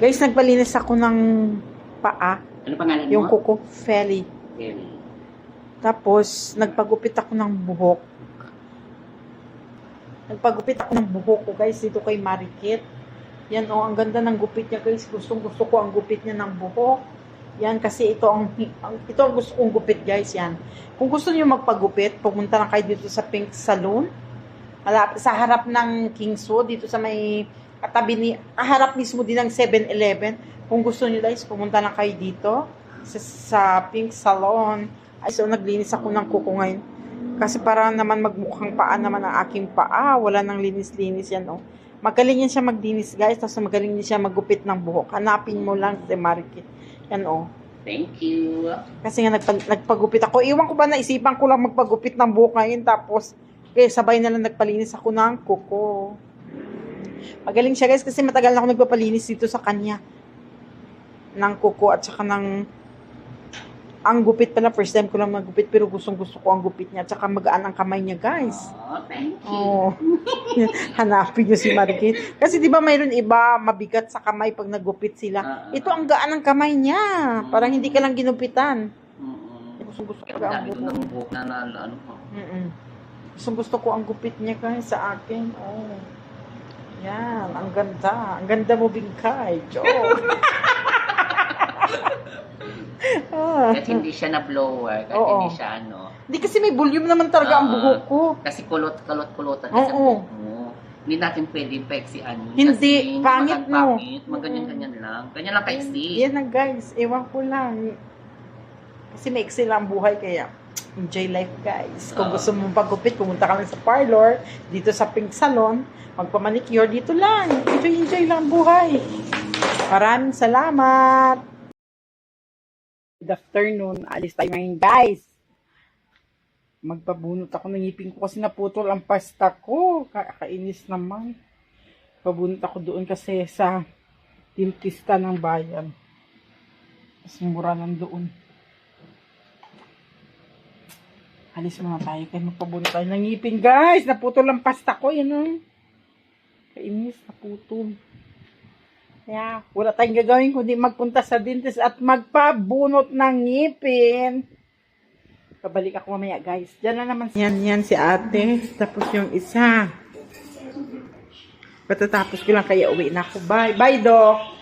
Guys, nagpalinis ako ng paa. Ano pangalan Yung mo? kuko felly. Kelly. Tapos, nagpagupit ako ng buhok. Nagpagupit ako ng buhok ko, guys, dito kay Marikit. Yan, oh, ang ganda ng gupit niya, guys. Gustong gusto ko ang gupit niya ng buhok. Yan, kasi ito ang, ang ito ang gusto kong gupit, guys, yan. Kung gusto niyo magpagupit, pumunta lang kayo dito sa Pink Salon. Sa harap ng Kingswood, dito sa may katabi ni, kaharap mismo din ng 7-Eleven. Kung gusto niyo, guys, pumunta lang kayo dito sa, sa Pink Salon. Ay, so naglinis ako ng kuko ngayon. Kasi para naman magmukhang paa naman ang aking paa. Wala nang linis-linis yan, oh. Magaling yan siya maglinis, guys. Tapos magaling din siya maggupit ng buhok. Hanapin mo lang si Marikit. Yan, oh. Thank you. Kasi nga nagpa, nagpagupit ako. Iwan ko ba naisipan ko lang magpagupit ng buhok ngayon. Tapos, eh, sabay na lang nagpalinis ako ng kuko. Magaling siya, guys. Kasi matagal na ako nagpapalinis dito sa kanya. Ng kuko at saka ng ang gupit pala, first time ko lang magupit, pero gustong gusto ko ang gupit niya. At saka magaan ang kamay niya, guys. Oh, thank you. Oo. Hanapin niyo si Marikit. Kasi di ba mayroon iba mabigat sa kamay pag nagupit sila. Ah. Ito ang gaan ng kamay niya. Parang hindi ka lang ginupitan. Mm-mm. Gusto gusto ko ang buhok na na ano ko. Mm-mm. Gusto gusto ko ang gupit niya guys sa akin. Oh. Yan, ang ganda. Ang ganda mo bingkay. Joke. ah. Kahit hindi siya na blower, kahit Oo. hindi siya ano. Hindi kasi may volume naman talaga ang Ah. buhok ko. Kasi kulot, kulot, kulotan Oo. ang buhok mo. Hindi natin pwede peksian. Hindi, Kasi pangit, magan- no? Pangit, maganyan-ganyan lang. Ganyan lang kaiksi. Yan na guys. Ewan ko lang. Kasi may excel ang buhay kaya enjoy life guys. Kung Oo. gusto mong pagupit, pumunta ka lang sa parlor, dito sa Pink Salon, magpamanicure, dito lang. Enjoy, enjoy lang ang buhay. Maraming salamat. Good afternoon. Alis tayo ngayon guys. Magpabunot ako ng ngipin ko kasi naputol ang pasta ko. Kakainis naman. Pabunot ako doon kasi sa dentista ng bayan. Mas mura lang doon. Alis muna tayo. Kaya magpabunot tayo ng ngipin guys. Naputol ang pasta ko. Yan o. Kainis. Naputol. Kaya wala tayong gagawin kundi magpunta sa dentist at magpabunot ng ngipin. Pabalik ako mamaya, guys. Diyan na naman. Yan, yan si ate. Tapos yung isa. Patatapos ko lang kaya uwi na ako. Bye. Bye, Doc.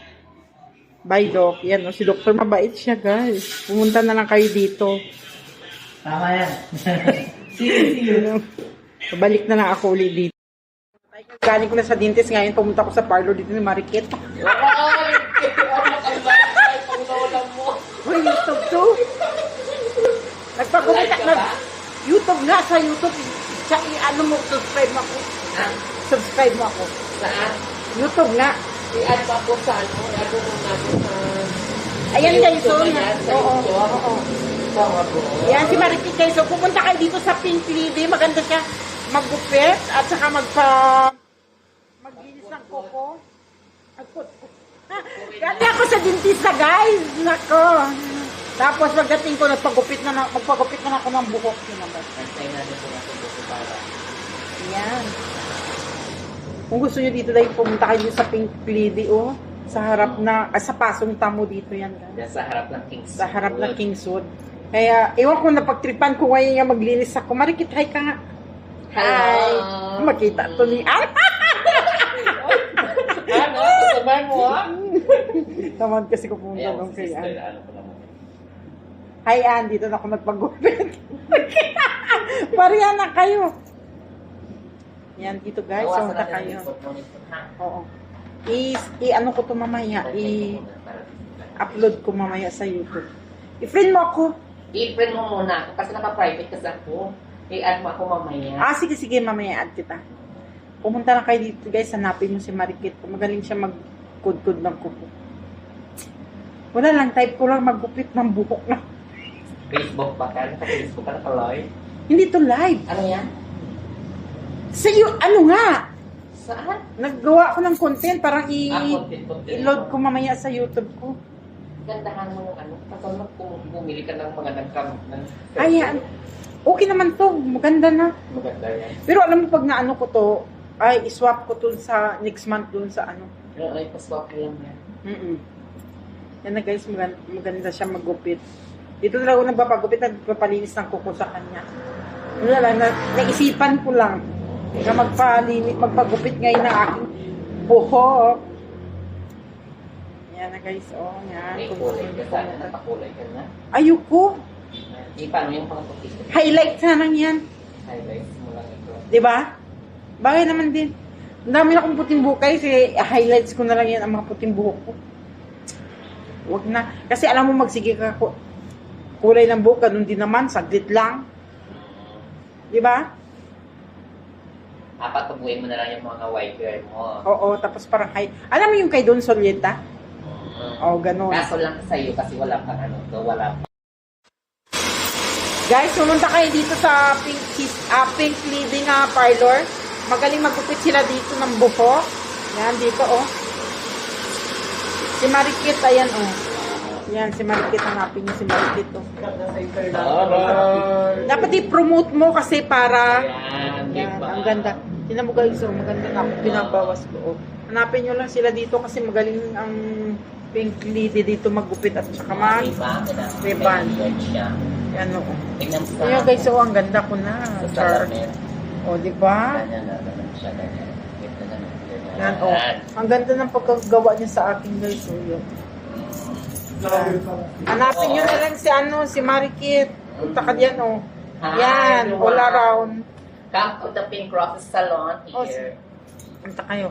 Bye, Doc. Yan, oh, si Doktor mabait siya, guys. Pumunta na lang kayo dito. Tama yan. Pabalik na lang ako uli dito. Galing ko na sa dentist ngayon. Pumunta ko sa parlor dito ni Marikit. Uy, YouTube to. Nagpagupit nag YouTube nga sa YouTube. Siya, ano mo, subscribe mo ako. Subscribe mo ako. Saan? YouTube nga. I-add pa po sa ano? I-add po natin sa... Ayan guys, na sa oo, YouTube. oo. Yan si Marikit guys. So, pupunta kayo dito sa Pink Lady. Maganda siya maggupit at saka magpa maglinis ng. Agput. Ganda ako sa dentista guys. Nako. Tapos pagdating ko, nagpagupit na, na magpagupit na ako ng buhok. Antayin natin po natin po para... Yan. Kung gusto nyo dito dahil pumunta kayo sa Pink Lady, oh. Sa harap na, ah, sa pasong tamo dito yan, guys. Yan sa harap ng King's Sa harap ng Kingswood. Kaya, ewan ko napagtripan ko ngayon nga maglinis ako. Marikit, hi ka nga. Hi. Hello. Makita to ni Ay! Ano? Kasabay mo ah? Tamad kasi ko pumunta doon kay Ann. ano naman. Hi, Ann. Dito na ako nagpagupit. Pariyan na kayo. Yan, dito guys. Bawasan Pumunta natin kayo. Oo. I, i ano ko to mamaya. I, upload ko mamaya sa YouTube. I-friend mo ako. I-friend mo muna kasi naka-private kasi ako. I-add mo ako mamaya. Ah, sige, sige, mamaya add kita. Pumunta lang kayo dito, guys. Hanapin mo si Marikit. Magaling siya mag-kudkud ng kuko. Wala lang, type ko lang maggupit ng buhok na. Facebook pa ka? Naka-Facebook ka naka-live? Hindi to live. Ano yan? Sa iyo, ano nga? Saan? Naggawa ako ng content, parang i- Ah, content, content. i-load ko mamaya sa YouTube ko. Gandahan mo ng ano. Kapag bumili ka ng mga nagkam. ng- Ayan. Okay naman to. Maganda na. Maganda yan. Pero alam mo, pag naano ko to, ay, iswap ko to sa next month dun sa ano. Ay, pas okay lang yan. Mm Yan na guys, maganda, maganda siya maggupit. Dito talaga ako nagpapagupit at nagpapalinis ng kuko sa kanya. Wala lang, na, naisipan ko lang na magpalinis, magpagupit ngayon ng aking buhok. Yan na guys, oh, yan. May kulay gusto ka sana, nakakulay ka na. Ayoko. Di, paano yung mga puti? Highlight sana yan. Highlights mo lang ito. Di ba? Bagay naman din. Ang dami na akong puting buhok kasi highlights ko na lang yan ang mga puting buhok ko. Wag na. Kasi alam mo magsige ka ko. Kulay ng buhok, ganun din naman, saglit lang. Di ba? Apat tubuin mo na lang yung mga white hair mo. Oo, tapos parang high. Alam mo yung kay Don Solieta? Mm. Oo, ganun. Kaso lang sa'yo kasi wala pang ano to, wala pang Guys, pumunta kayo dito sa Pink, Kiss, ah, Pink Living ah, Parlor. Magaling magupit sila dito ng buhok. Yan, dito oh. Si Marikit, ayan oh. Yan, si Marikit, hanapin niyo si Marikit oh. Dapat i-promote mo kasi para... Yan, ang ganda. Tingnan mo guys, oh, maganda na ako. Pinabawas ko. Oh. Hanapin nyo lang sila dito kasi magaling ang Pink Lady dito maggupit at saka mag... Ribbon. Sa... Ayan guys, oh, ang ganda ko na. Char. O, di ba? Yan, oh. Ang ganda ng pagkagawa niya sa akin guys. Oh, yun. Hanapin nyo na lang si ano, si Marikit. Punta ka diyan. Hi, Yan, all around. Come to the Pink Roses Salon Oh, here. Punta kayo.